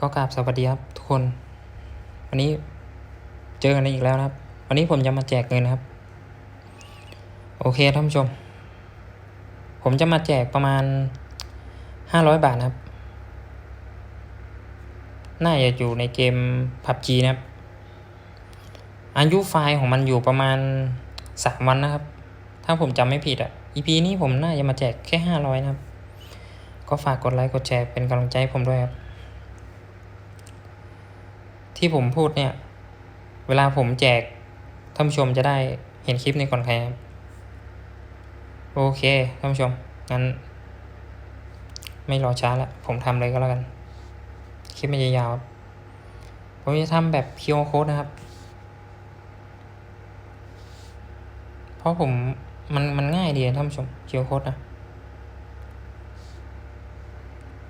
ก็กราบสวัสดีครับทุกคน วันนี้เจอกันอีกแล้วนะครับ วันนี้ผมจะมาแจกเงินนะครับ โอเคท่านผู้ชม ผมจะมาแจกประมาณห้าร้อยบาทนะครับ น่าจะอยู่ในเกม PUBG นะครับ อายุไฟล์ของมันอยู่ประมาณสามวันนะครับ ถ้าผมจำไม่ผิดอะ EP นี้ผมน่าจะมาแจกแค่ห้าร้อยนะครับ ก็ฝากกดไลค์กดแชร์เป็นกำลังใจให้ผมด้วยครับ ที่ผมพูดเนี่ย เวลาผมแจกท่านผู้ชมจะได้เห็นคลิปนี้ก่อนใครครับโอเคท่านผู้ชมงั้น ไม่รอช้าละผมทำเลยก็แล้วกัน คลิปมันจะยาวผมจะทำแบบคิวโค้ดนะครับ เพราะผมมันมันง่ายดีท่านผู้ชมคิวโค้ดนะ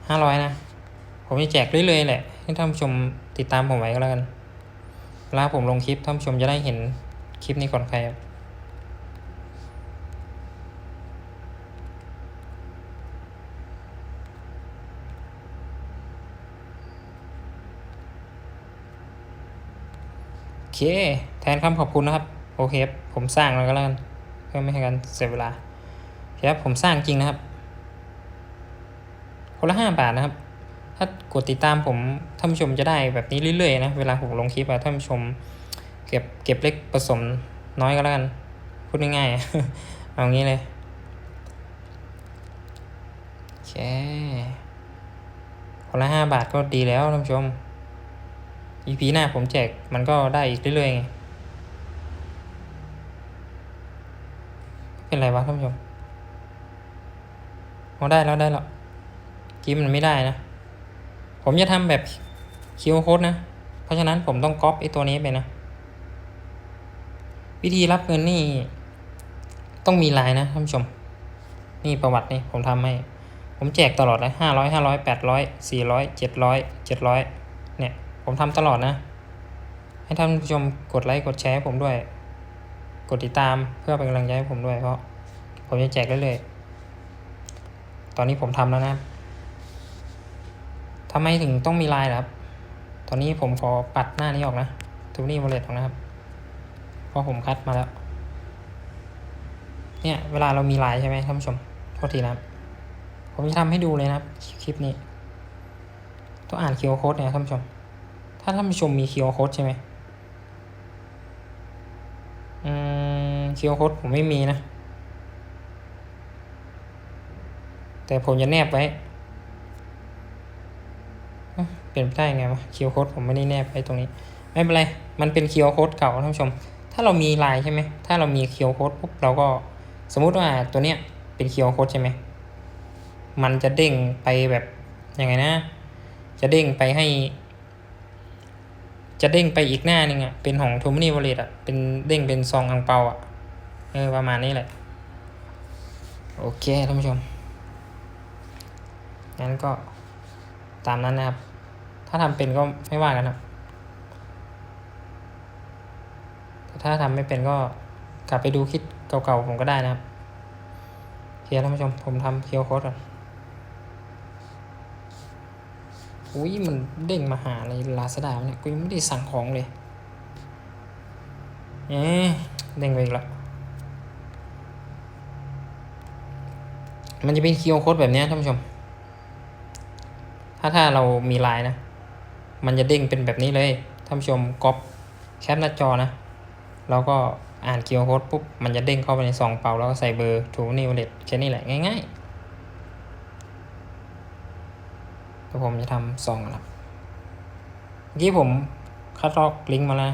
ห้าร้อยนะ ผมจะแจกเรื่อยๆแหละให้ท่านผู้ชม ติดตามผมไว้ก็แล้วกันเวลาผมลงคลิปท่านผู้ชมจะได้เห็นคลิปนี้ก่อนใครครับโอเคแทนคำขอบคุณนะครับ โอเคครับผมสร้างแล้วก็แล้วกันเพื่อไม่ให้กันเสียเวลาครับผมสร้างจริงนะครับ คนละห้าบาทนะครับ ถ้ากดติดตามผมท่านผู้ชมจะได้แบบนี้เรื่อยๆนะเวลาผมลงคลิปอะท่านผู้ชมเก็บเก็บเล็กผสมน้อยก็แล้วกัน พูดง่ายๆ เอางี้เลยโอเคคนละห้าบาทก็ดีแล้วท่านผู้ชม EP หน้าผมแจกมันก็ได้อีกเรื่อยๆไงเป็นไรวะท่านผู้ชมโอ้ได้แล้วได้แล้วกี้มันไม่ได้นะ ผมจะทำแบบคิวโค้ดนะ เพราะฉะนั้นผมต้องก๊อปไอตัวนี้ไปนะ วิธีรับเงินนี่ ต้องมีลายนะท่านผู้ชม นี่ประวัตินี่ผมทำให้ ผมแจกตลอดเลยห้าร้อยห้าร้อยแปดร้อยสี่ร้อยเจ็ดร้อยเจ็ดร้อยเนี่ย ผมทำตลอดนะ ให้ท่านผู้ชมกดไลค์กดแชร์ให้ผมด้วย กดติดตามเพื่อเป็นกำลังใจให้ผมด้วยเพราะ ผมจะแจกเรื่อยๆตอนนี้ผมทำแล้วนะ ทำไมถึงต้องมีลายล่ะครับ ตอนนี้ผมขอปัดหน้านี้ออกนะทูนี่วอลเล็ตออกนะครับ เพราะผมคัดมาแล้ว เนี่ยเวลาเรามีลายใช่ไหมท่านผู้ชม โทษทีนะครับ ผมจะทำให้ดูเลยนะครับ คลิปนี้ ต้องอ่านคิวโค้ดเนี่ยท่านผู้ชม ถ้าท่านผู้ชมมีคิวโค้ดใช่ไหมอืมคิวโค้ดผมไม่มีนะ แต่ผมจะแนบไว้ เปลี่ยนไปได้ไงวะคิวโค้ดผมไม่ได้แนบไว้ตรงนี้ ไม่เป็นไร มันเป็นคิวโค้ดเก่าท่านผู้ชม ถ้าเรามีลายใช่ไหมถ้าเรามีคิวโค้ดปุ๊บเราก็สมมุติว่าตัวเนี้ยเป็นคิวโค้ดใช่ไหมมันจะเด้งไปแบบยังไงนะ จะเด้งไปให้ จะเด้งไปอีกหน้าหนึ่งอะเป็นของโทมินีวอลเล็ตอะเป็นเด้งเป็นซองอังเปาอะเออประมาณนี้แหละ โอเคท่านผู้ชมงั้นก็ตามนั้นนะครับ ถ้าทำเป็นก็ไม่ว่ากันครับแต่ถ้าทำไม่เป็นก็กลับไปดูคลิปเก่าๆผมก็ได้นะครับโอเคท่านผู้ชมผมทำเคียวโค้ดก่อนอุ้ยมันเด้งมาหาในลาซาด้าเนี่ยกูยังไม่ได้สั่งของเลยเอ๊เด้งไปอีกแล้วมันจะเป็นเคิวโค้ดแบบนี้ท่านผู้ชม ถ้าถ้าเรามีไลน์นะ มันจะเด้งเป็นแบบนี้เลยท่านผู้ชมก๊อปแคปหน้าจอนะแล้วก็อ่านคิวโค้ดปุ๊บมันจะเด้งเข้าไปในซองเปล่าแล้วก็ใส่เบอร์ถูนิวเลตแค่นี้แหละง่ายๆเดี๋ยวผมจะทำซองนครับเมื่อกี้ผมคัดลอกลิงก์มาแล้ว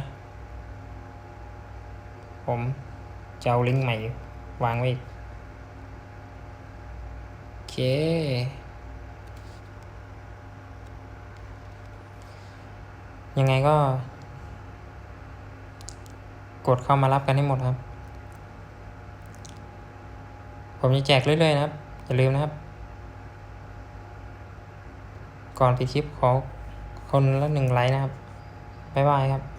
ผมจะเอาลิงก์ใหม่วางไว้อีกโอเค ยังไงก็ กดเข้ามารับกันให้หมดครับ ผมจะแจกเรื่อยๆนะครับ อย่าลืมนะครับ ก่อนปิดคลิปขอคนละหนึ่งไลค์นะครับ บ๊ายบายครับ